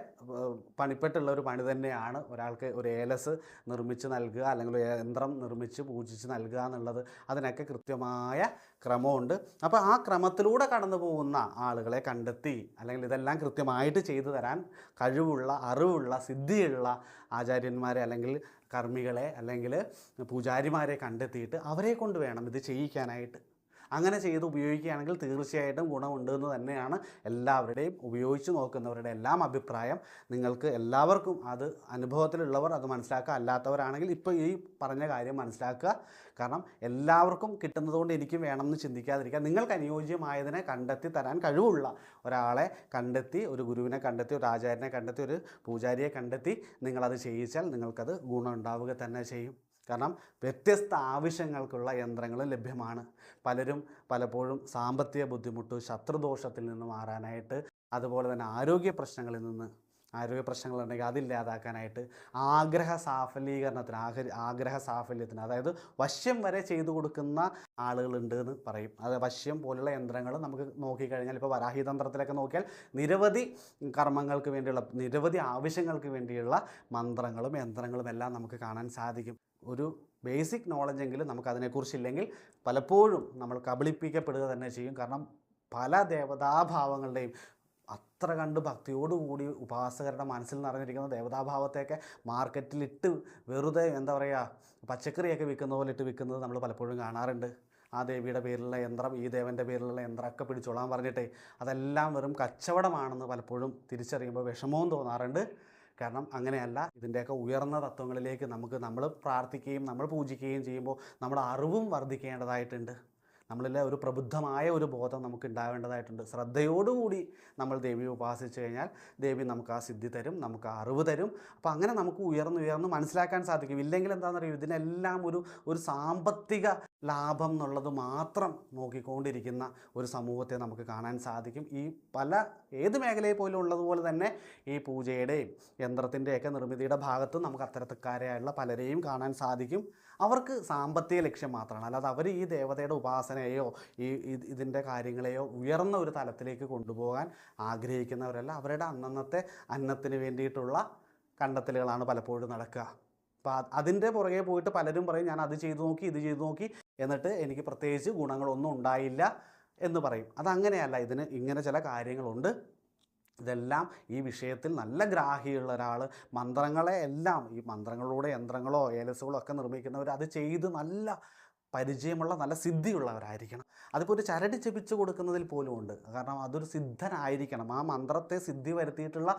Speaker 1: പണിപ്പെട്ടുള്ള ഒരു പണി തന്നെയാണ് ഒരാൾക്ക് ഒരു ഏലസ് നിർമ്മിച്ച് നൽകുക അല്ലെങ്കിൽ യന്ത്രം നിർമ്മിച്ച് പൂജിച്ച് നൽകുക എന്നുള്ളത് അതിനൊക്കെ കൃത്യമായ ക്രമമുണ്ട്. അപ്പോൾ ആ ക്രമത്തിലൂടെ കടന്നു പോകുന്ന ആളുകളെ കണ്ടെത്തി അല്ലെങ്കിൽ ഇതെല്ലാം കൃത്യമായിട്ട് ചെയ്തു തരാൻ കഴിവുള്ള അറിവുള്ള സിദ്ധിയുള്ള ആചാര്യന്മാരെ അല്ലെങ്കിൽ കർമ്മികളെ അല്ലെങ്കിൽ പൂജാരിമാരെ കണ്ടെത്തിയിട്ട് അവരെ കൊണ്ട് വേണം ഇത് ചെയ്യിക്കാനായിട്ട്. അങ്ങനെ ചെയ്ത് ഉപയോഗിക്കുകയാണെങ്കിൽ തീർച്ചയായിട്ടും ഗുണമുണ്ട് എന്ന് തന്നെയാണ് എല്ലാവരുടെയും ഉപയോഗിച്ച് നോക്കുന്നവരുടെ എല്ലാം അഭിപ്രായം. നിങ്ങൾക്ക് എല്ലാവർക്കും അത് അനുഭവത്തിലുള്ളവർ അത് മനസ്സിലാക്കുക. അല്ലാത്തവരാണെങ്കിൽ ഇപ്പോൾ ഈ പറഞ്ഞ കാര്യം മനസ്സിലാക്കുക. കാരണം എല്ലാവർക്കും കിട്ടുന്നതുകൊണ്ട് എനിക്കും വേണമെന്ന് ചിന്തിക്കാതിരിക്കുക. നിങ്ങൾക്ക് അനുയോജ്യമായതിനെ കണ്ടെത്തി തരാൻ കഴിവുള്ള ഒരാളെ കണ്ടെത്തി ഒരു ഗുരുവിനെ കണ്ടെത്തി ഒരു ആചാര്യനെ കണ്ടെത്തി ഒരു പൂജാരിയെ കണ്ടെത്തി നിങ്ങളത് ചെയ്യിച്ചാൽ നിങ്ങൾക്കത് ഗുണം ഉണ്ടാവുക തന്നെ ചെയ്യും. കാരണം വ്യത്യസ്ത ആവശ്യങ്ങൾക്കുള്ള യന്ത്രങ്ങൾ ലഭ്യമാണ്. പലരും പലപ്പോഴും സാമ്പത്തിക ബുദ്ധിമുട്ട് ശത്രുദോഷത്തിൽ നിന്ന് മാറാനായിട്ട് അതുപോലെ തന്നെ ആരോഗ്യ പ്രശ്നങ്ങളിൽ നിന്ന് ആരോഗ്യ പ്രശ്നങ്ങളുണ്ടെങ്കിൽ അതില്ലാതാക്കാനായിട്ട് ആഗ്രഹ സാഫല്യീകരണത്തിന് ആഗ്ര ആഗ്രഹ സാഫല്യത്തിന് അതായത് വശ്യം വരെ ചെയ്തു കൊടുക്കുന്ന ആളുകളുണ്ട് എന്ന് പറയും. അത് വശ്യം പോലുള്ള യന്ത്രങ്ങൾ നമുക്ക് നോക്കിക്കഴിഞ്ഞാൽ ഇപ്പോൾ വരാഹിതന്ത്രത്തിലൊക്കെ നോക്കിയാൽ നിരവധി കർമ്മങ്ങൾക്ക് വേണ്ടിയുള്ള നിരവധി ആവശ്യങ്ങൾക്ക് വേണ്ടിയുള്ള മന്ത്രങ്ങളും യന്ത്രങ്ങളും എല്ലാം നമുക്ക് കാണാൻ സാധിക്കും. ഒരു ബേസിക് നോളജെങ്കിലും നമുക്ക് അതിനെക്കുറിച്ചില്ലെങ്കിൽ പലപ്പോഴും നമ്മൾ കബളിപ്പിക്കപ്പെടുക തന്നെ ചെയ്യും. കാരണം പല ദേവതാഭാവങ്ങളുടെയും അത്ര കണ്ട് ഭക്തിയോടുകൂടി ഉപാസകരുടെ മനസ്സിൽ നിറഞ്ഞിരിക്കുന്ന ദേവതാഭാവത്തെയൊക്കെ മാർക്കറ്റിലിട്ട് വെറുതെ എന്താ പറയുക പച്ചക്കറിയൊക്കെ വിൽക്കുന്ന പോലെ ഇട്ട് വിൽക്കുന്നത് നമ്മൾ പലപ്പോഴും കാണാറുണ്ട്. ആ ദേവിയുടെ പേരിലുള്ള യന്ത്രം ഈ ദേവന്റെ പേരിലുള്ള യന്ത്രമൊക്കെ പിടിച്ചോളാൻ പറഞ്ഞിട്ടേ അതെല്ലാം വെറും കച്ചവടമാണെന്ന് പലപ്പോഴും തിരിച്ചറിയുമ്പോൾ വിഷമവും തോന്നാറുണ്ട്. കാരണം അങ്ങനെയല്ല ഇതിന്റെയൊക്കെ ഉയർന്ന തത്വങ്ങളിലേക്ക് നമുക്ക് നമ്മൾ പ്രാർത്ഥിക്കുകയും നമ്മൾ പൂജിക്കുകയും ചെയ്യുമ്പോൾ നമ്മുടെ അറിവും വർദ്ധിക്കേണ്ടതായിട്ടുണ്ട്. നമ്മളിലെ ഒരു പ്രബുദ്ധമായ ഒരു ബോധം നമുക്ക് ഉണ്ടാവേണ്ടതായിട്ടുണ്ട്. ശ്രദ്ധയോടുകൂടി നമ്മൾ ദേവിയെ ഉപാസിച്ച് കഴിഞ്ഞാൽ ദേവി നമുക്ക് ആ സിദ്ധി തരും നമുക്ക് ആ അറിവ് തരും. അപ്പോൾ അങ്ങനെ നമുക്ക് ഉയർന്നു ഉയർന്ന് മനസ്സിലാക്കാൻ സാധിക്കും. ഇല്ലെങ്കിൽ എന്താണെന്ന് അറിയുമോ ഇതിനെല്ലാം ഒരു ഒരു സാമ്പത്തിക ലാഭം എന്നുള്ളത് മാത്രം നോക്കിക്കൊണ്ടിരിക്കുന്ന ഒരു സമൂഹത്തെ നമുക്ക് കാണാൻ സാധിക്കും. ഈ പല ഏത് മേഖലയിൽ പോലും ഉള്ളതുപോലെ തന്നെ ഈ പൂജയുടെയും യന്ത്രത്തിന്റെയൊക്കെ നിർമ്മിതിയുടെ ഭാഗത്തും നമുക്ക് അത്തരത്തിൽക്കാരായുള്ള പലരെയും കാണാൻ സാധിക്കും. അവർക്ക് സാമ്പത്തിക ലക്ഷ്യം മാത്രമാണ്. അല്ലാതെ അവർ ഈ ദേവതയുടെ ഉപാസനയെയോ ഈ ഇത് ഇതിന്റെ കാര്യങ്ങളെയോ ഉയർന്ന ഒരു തലത്തിലേക്ക് കൊണ്ടുപോകാൻ ആഗ്രഹിക്കുന്നവരല്ല. അവരുടെ അന്നന്നത്തെ അന്നത്തിന് വേണ്ടിയിട്ടുള്ള കണ്ടെത്തലുകളാണ് പലപ്പോഴും നടക്കുക. അപ്പോൾ അതിന്റെ പുറകെ പോയിട്ട് പലരും പറയും ഞാൻ അത് ചെയ്തു നോക്കി ഇത് ചെയ്തു നോക്കി എന്നിട്ട് എനിക്ക് പ്രത്യേകിച്ച് ഗുണങ്ങളൊന്നും ഉണ്ടായില്ല എന്ന് പറയും. അതങ്ങനെയല്ല ഇതിന് ഇങ്ങനെ ചില കാര്യങ്ങളുണ്ട്. ഇതെല്ലാം ഈ വിഷയത്തിൽ നല്ല ഗ്രാഹിയുള്ള ഒരാൾ. മന്ത്രങ്ങളെ എല്ലാം ഈ മന്ത്രങ്ങളിലൂടെ യന്ത്രങ്ങളോ ഏലസുകളോ ഒക്കെ നിർമ്മിക്കുന്നവർ അത് ചെയ്ത് നല്ല പരിചയമുള്ള നല്ല സിദ്ധിയുള്ളവരായിരിക്കണം. അതിപ്പോൾ ഒരു ചരടി ജപിച്ച് കൊടുക്കുന്നതിൽ പോലും ഉണ്ട്. കാരണം അതൊരു സിദ്ധനായിരിക്കണം. ആ മന്ത്രത്തെ സിദ്ധി വരുത്തിയിട്ടുള്ള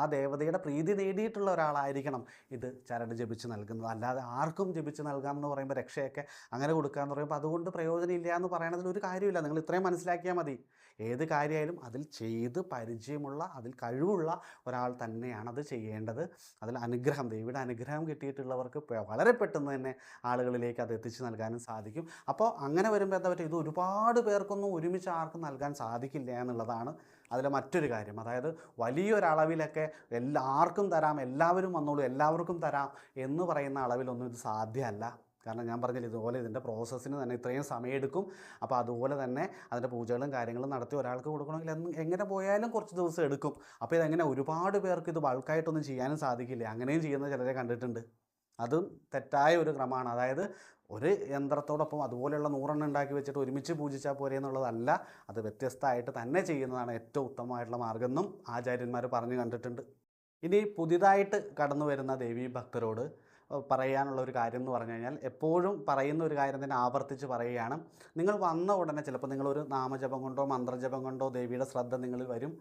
Speaker 1: ആ ദേവതയുടെ പ്രീതി നേടിയിട്ടുള്ള ഒരാളായിരിക്കണം ഇത് ചരട് ജപിച്ച് നൽകുന്നത്. അല്ലാതെ ആർക്കും ജപിച്ച് നൽകാമെന്ന് പറയുമ്പോൾ രക്ഷയൊക്കെ അങ്ങനെ കൊടുക്കാമെന്ന് പറയുമ്പോൾ അതുകൊണ്ട് പ്രയോജനമില്ല എന്ന് പറയണതിൽ ഒരു കാര്യമില്ല നിങ്ങൾ ഇത്രയും മനസ്സിലാക്കിയാൽ മതി. ഏത് കാര്യമായാലും അതിൽ ചെയ്ത് പരിചയമുള്ള അതിൽ കഴിവുള്ള ഒരാൾ തന്നെയാണ് അത് ചെയ്യേണ്ടത്. അതിൽ അനുഗ്രഹം ദേവിയുടെ അനുഗ്രഹം കിട്ടിയിട്ടുള്ളവർക്ക് വളരെ പെട്ടെന്ന് തന്നെ ആളുകളിലേക്ക് അത് എത്തിച്ചു നൽകാനും സാധിക്കും. അപ്പോൾ അങ്ങനെ വരുമ്പോൾ എന്താ പറ്റുക? ഇത് ഒരുപാട് പേർക്കൊന്നും ഒരുമിച്ച് ആർക്കും നൽകാൻ സാധിക്കില്ല എന്നുള്ളതാണ് അതിലെ മറ്റൊരു കാര്യം. അതായത് വലിയൊരളവിലൊക്കെ എല്ലാവർക്കും തരാം എല്ലാവരും വന്നോളൂ എല്ലാവർക്കും തരാം എന്ന് പറയുന്ന അളവിലൊന്നും ഇത് സാധ്യമല്ല. കാരണം ഞാൻ പറഞ്ഞില്ല ഇതുപോലെ ഇതിന്റെ പ്രോസസ്സിന് തന്നെ ഇത്രയും സമയമെടുക്കും. അപ്പോൾ അതുപോലെ തന്നെ അതിന്റെ പൂജകളും കാര്യങ്ങളും നടത്തി ഒരാൾക്ക് കൊടുക്കണമെങ്കിൽ എങ്ങനെ പോയാലും കുറച്ച് ദിവസം എടുക്കും. അപ്പോൾ ഇതെങ്ങനെ ഒരുപാട് പേർക്ക് ഇത് ബൾക്കായിട്ടൊന്നും ചെയ്യാനും സാധിക്കില്ല. അങ്ങനെയും ചെയ്യുന്ന ചിലരെ കണ്ടിട്ടുണ്ട്. അതും തെറ്റായ ഒരു ക്രമമാണ്. അതായത് ഒരു യന്ത്രത്തോടൊപ്പം അതുപോലെയുള്ള നൂറെണ്ണം ഉണ്ടാക്കി വെച്ചിട്ട് ഒരുമിച്ച് പൂജിച്ചാൽ പോരെ എന്നുള്ളതല്ല അത് വ്യത്യസ്തമായിട്ട് തന്നെ ചെയ്യുന്നതാണ് ഏറ്റവും ഉത്തമമായിട്ടുള്ള മാർഗം എന്നും ആചാര്യന്മാർ പറഞ്ഞു കണ്ടിട്ടുണ്ട്. ഇനി പുതിയതായിട്ട് കടന്നു വരുന്ന ദേവീ ഭക്തരോട് പറയാനുള്ള ഒരു കാര്യം എന്ന് പറഞ്ഞു കഴിഞ്ഞാൽ എപ്പോഴും പറയുന്ന ഒരു കാര്യം തന്നെ ആവർത്തിച്ച് പറയുകയാണ്. നിങ്ങൾ വന്ന ഉടനെ ചിലപ്പോൾ നിങ്ങളൊരു നാമജപം കൊണ്ടോ മന്ത്രജപം കൊണ്ടോ ദേവിയുടെ ശ്രദ്ധ നിങ്ങളിൽ വരും.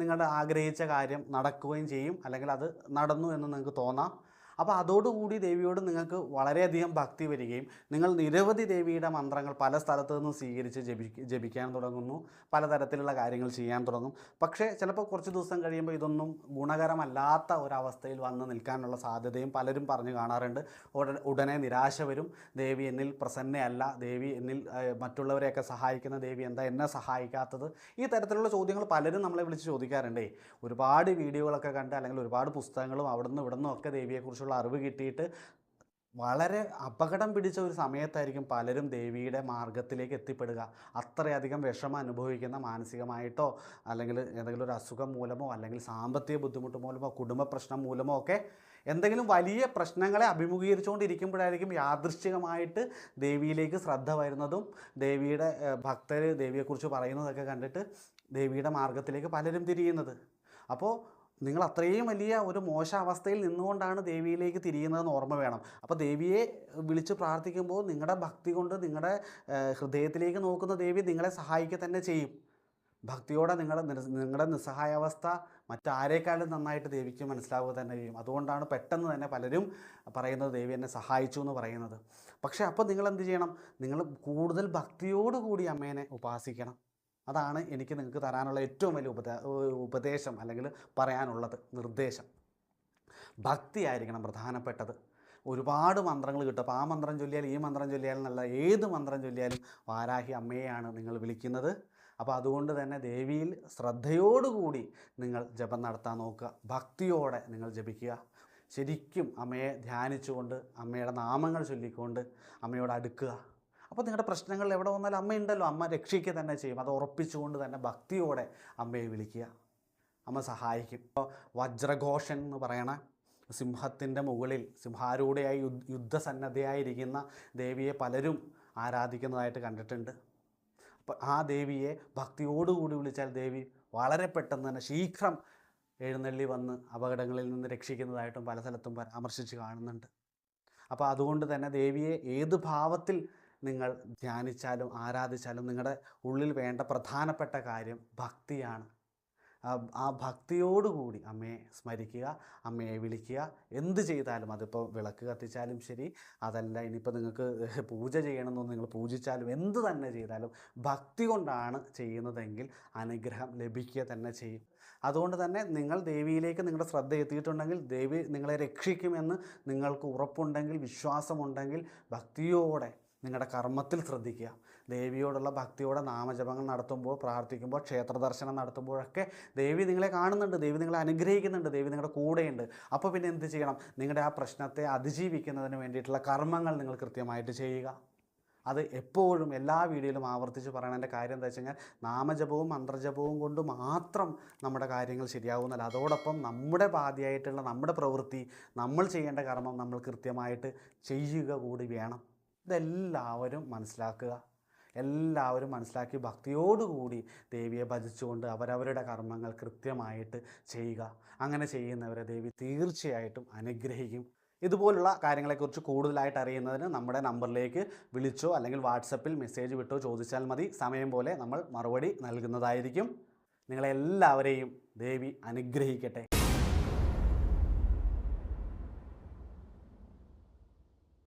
Speaker 1: നിങ്ങളുടെ ആഗ്രഹിച്ച കാര്യം നടക്കുകയും ചെയ്യും അല്ലെങ്കിൽ അത് നടന്നു എന്ന് നിങ്ങൾക്ക് തോന്നാം. അപ്പോൾ അതോടുകൂടി ദേവിയോട് നിങ്ങൾക്ക് വളരെയധികം ഭക്തി വരികയും നിങ്ങൾ നിരവധി ദേവിയുടെ മന്ത്രങ്ങൾ പല സ്ഥലത്തു നിന്നും സ്വീകരിച്ച് ജപി ജപിക്കാൻ തുടങ്ങുന്നു. പലതരത്തിലുള്ള കാര്യങ്ങൾ ചെയ്യാൻ തുടങ്ങും. പക്ഷേ ചിലപ്പോൾ കുറച്ച് ദിവസം കഴിയുമ്പോൾ ഇതൊന്നും ഗുണകരമല്ലാത്ത ഒരവസ്ഥയിൽ വന്ന് നിൽക്കാനുള്ള സാധ്യതയും പലരും പറഞ്ഞു കാണാറുണ്ട്. ഉടനെ നിരാശ വരും. ദേവി എന്നിൽ പ്രസന്നയല്ല. ദേവി എന്നിൽ മറ്റുള്ളവരെയൊക്കെ സഹായിക്കുന്ന ദേവി എന്താ എന്നെ സഹായിക്കാത്തത്? ഈ തരത്തിലുള്ള ചോദ്യങ്ങൾ പലരും നമ്മളെ വിളിച്ച് ചോദിക്കാറുണ്ടേ. ഒരുപാട് വീഡിയോകളൊക്കെ കണ്ട് അല്ലെങ്കിൽ ഒരുപാട് പുസ്തകങ്ങളും അവിടുന്ന് നിന്ന് ഇവിടെ നിന്നും ഒക്കെ ദേവിയെക്കുറിച്ചുള്ള അറിവ് കിട്ടിയിട്ട് വളരെ അപകടം പിടിച്ച ഒരു സമയത്തായിരിക്കും പലരും ദേവിയുടെ മാർഗത്തിലേക്ക് എത്തിപ്പെടുക. അത്രയധികം വിഷമം അനുഭവിക്കുന്ന മാനസികമായിട്ടോ അല്ലെങ്കിൽ എന്തെങ്കിലും ഒരു അസുഖം മൂലമോ അല്ലെങ്കിൽ സാമ്പത്തിക ബുദ്ധിമുട്ട് മൂലമോ കുടുംബ പ്രശ്നം മൂലമോ ഒക്കെ എന്തെങ്കിലും വലിയ പ്രശ്നങ്ങളെ അഭിമുഖീകരിച്ചുകൊണ്ടിരിക്കുമ്പോഴായിരിക്കും യാദൃശ്ചികമായിട്ട് ദേവിയിലേക്ക് ശ്രദ്ധ വരുന്നതും ദേവിയുടെ ഭക്തർ ദേവിയെക്കുറിച്ച് പറയുന്നതൊക്കെ കണ്ടിട്ട് ദേവിയുടെ മാർഗത്തിലേക്ക് പലരും തിരിയുന്നത്. അപ്പോൾ നിങ്ങൾ അത്രയും വലിയ ഒരു മോശ അവസ്ഥയിൽ നിന്നുകൊണ്ടാണ് ദേവിയിലേക്ക് തിരിയുന്നതെന്ന് ഓർമ്മ വേണം. അപ്പോൾ ദേവിയെ വിളിച്ച് പ്രാർത്ഥിക്കുമ്പോൾ നിങ്ങളുടെ ഭക്തി കൊണ്ട് നിങ്ങളുടെ ഹൃദയത്തിലേക്ക് നോക്കുന്ന ദേവി നിങ്ങളെ സഹായിക്കുക തന്നെ ചെയ്യും. ഭക്തിയോടെ നിങ്ങളുടെ നിങ്ങളുടെ നിസ്സഹായാവസ്ഥ മറ്റാരേക്കാളും നന്നായിട്ട് ദേവിക്ക് മനസ്സിലാവുക തന്നെ ചെയ്യും. അതുകൊണ്ടാണ് പെട്ടെന്ന് തന്നെ പലരും പറയുന്നത് ദേവി എന്നെ സഹായിച്ചു എന്ന് പറയുന്നത്. പക്ഷേ അപ്പോൾ നിങ്ങൾ എന്ത് ചെയ്യണം? നിങ്ങൾ കൂടുതൽ ഭക്തിയോടുകൂടി അമ്മേനെ ഉപാസിക്കണം. അതാണ് എനിക്ക് നിങ്ങൾക്ക് തരാനുള്ള ഏറ്റവും വലിയ ഉപദേ ഉപദേശം അല്ലെങ്കിൽ പറയാനുള്ളത് നിർദ്ദേശം. ഭക്തിയായിരിക്കണം പ്രധാനപ്പെട്ടത്. ഒരുപാട് മന്ത്രങ്ങൾ കിട്ടും. അപ്പോൾ ആ മന്ത്രം ചൊല്ലിയാൽ ഈ മന്ത്രം ചൊല്ലിയാൽ എന്നല്ല ഏത് മന്ത്രം ചൊല്ലിയാലും വാരാഹി അമ്മയെയാണ് നിങ്ങൾ വിളിക്കുന്നത്. അപ്പോൾ അതുകൊണ്ട് തന്നെ ദേവിയിൽ ശ്രദ്ധയോടുകൂടി നിങ്ങൾ ജപം നടത്താൻ നോക്കുക. ഭക്തിയോടെ നിങ്ങൾ ജപിക്കുക. ശരിക്കും അമ്മയെ ധ്യാനിച്ചുകൊണ്ട് അമ്മയുടെ നാമങ്ങൾ ചൊല്ലിക്കൊണ്ട് അമ്മയോട് അടുക്കുക. അപ്പോൾ നിങ്ങളുടെ പ്രശ്നങ്ങൾ എവിടെ വന്നാലും അമ്മയുണ്ടല്ലോ അമ്മ രക്ഷിക്കുക തന്നെ ചെയ്യും. അത് ഉറപ്പിച്ചുകൊണ്ട് തന്നെ ഭക്തിയോടെ അമ്മയെ വിളിക്കുക. അമ്മ സഹായിക്കും. ഇപ്പോൾ വജ്രഘോഷൻ എന്ന് പറയണ സിംഹത്തിന്റെ മുകളിൽ സിംഹാരൂഢയായി യുദ്ധസന്നദ്ധയായിരിക്കുന്ന ദേവിയെ പലരും ആരാധിക്കുന്നതായിട്ട് കണ്ടിട്ടുണ്ട്. അപ്പം ആ ദേവിയെ ഭക്തിയോടുകൂടി വിളിച്ചാൽ ദേവി വളരെ പെട്ടെന്ന് തന്നെ ശീഘ്രം എഴുന്നള്ളി വന്ന് അപകടങ്ങളിൽ നിന്ന് രക്ഷിക്കുന്നതായിട്ടും പല സ്ഥലത്തും പരാമർശിച്ച് കാണുന്നുണ്ട്. അപ്പോൾ അതുകൊണ്ട് തന്നെ ദേവിയെ ഏത് ഭാവത്തിൽ നിങ്ങൾ ധ്യാനിച്ചാലും ആരാധിച്ചാലും നിങ്ങളുടെ ഉള്ളിൽ വേണ്ട പ്രധാനപ്പെട്ട കാര്യം ഭക്തിയാണ്. ആ- ഭക്തിയോടുകൂടി അമ്മയെ സ്മരിക്കുക അമ്മയെ വിളിക്കുക എന്ത് ചെയ്താലും അതിപ്പോൾ വിളക്ക് കത്തിച്ചാലും ശരി അതല്ല ഇനിയിപ്പോൾ നിങ്ങൾക്ക് പൂജ ചെയ്യണമെന്നൊന്നും നിങ്ങൾ പൂജിച്ചാലും എന്ത് തന്നെ ചെയ്താലും ഭക്തി കൊണ്ടാണ് ചെയ്യുന്നതെങ്കിൽ അനുഗ്രഹം ലഭിക്കുക തന്നെ ചെയ്യും. അതുകൊണ്ട് തന്നെ നിങ്ങൾ ദേവിയിലേക്ക് നിങ്ങളുടെ ശ്രദ്ധ എത്തിയിട്ടുണ്ടെങ്കിൽ ദേവി നിങ്ങളെ രക്ഷിക്കുമെന്ന് നിങ്ങൾക്ക് ഉറപ്പുണ്ടെങ്കിൽ വിശ്വാസമുണ്ടെങ്കിൽ ഭക്തിയോടെ നിങ്ങളുടെ കർമ്മത്തിൽ ശ്രദ്ധിക്കുക. ദേവിയോടുള്ള ഭക്തിയോടെ നാമജപങ്ങൾ നടത്തുമ്പോൾ പ്രാർത്ഥിക്കുമ്പോൾ ക്ഷേത്ര ദർശനം നടത്തുമ്പോഴൊക്കെ ദേവി നിങ്ങളെ കാണുന്നുണ്ട് ദേവി നിങ്ങളെ അനുഗ്രഹിക്കുന്നുണ്ട് ദേവി നിങ്ങളുടെ കൂടെയുണ്ട്. അപ്പോൾ പിന്നെ എന്ത് ചെയ്യണം? നിങ്ങളുടെ ആ പ്രശ്നത്തെ അതിജീവിക്കുന്നതിന് വേണ്ടിയിട്ടുള്ള കർമ്മങ്ങൾ നിങ്ങൾ കൃത്യമായിട്ട് ചെയ്യുക. അത് എപ്പോഴും എല്ലാ വീഡിയോയിലും ആവർത്തിച്ച് പറയണതിന്റെ കാര്യം എന്താ വെച്ച് കഴിഞ്ഞാൽ നാമജപവും മന്ത്രജപവും കൊണ്ട് മാത്രം നമ്മുടെ കാര്യങ്ങൾ ശരിയാവുന്നല്ല അതോടൊപ്പം നമ്മുടെ പാതിയായിട്ടുള്ള നമ്മുടെ പ്രവൃത്തി നമ്മൾ ചെയ്യേണ്ട കർമ്മം നമ്മൾ കൃത്യമായിട്ട് ചെയ്യുക കൂടി വേണം. ഇതെല്ലാവരും മനസ്സിലാക്കുക. എല്ലാവരും മനസ്സിലാക്കി ഭക്തിയോടുകൂടി ദേവിയെ ഭജിച്ചുകൊണ്ട് അവരവരുടെ കർമ്മങ്ങൾ കൃത്യമായിട്ട് ചെയ്യുക. അങ്ങനെ ചെയ്യുന്നവരെ ദേവി തീർച്ചയായിട്ടും അനുഗ്രഹിക്കും. ഇതുപോലുള്ള കാര്യങ്ങളെക്കുറിച്ച് കൂടുതലായിട്ട് അറിയുന്നതിന് നമ്മുടെ നമ്പറിലേക്ക് വിളിച്ചോ അല്ലെങ്കിൽ വാട്സപ്പിൽ മെസ്സേജ് വിട്ടോ ചോദിച്ചാൽ മതി. സമയം പോലെ നമ്മൾ മറുപടി നൽകുന്നതായിരിക്കും. നിങ്ങളെല്ലാവരെയും ദേവി അനുഗ്രഹിക്കട്ടെ.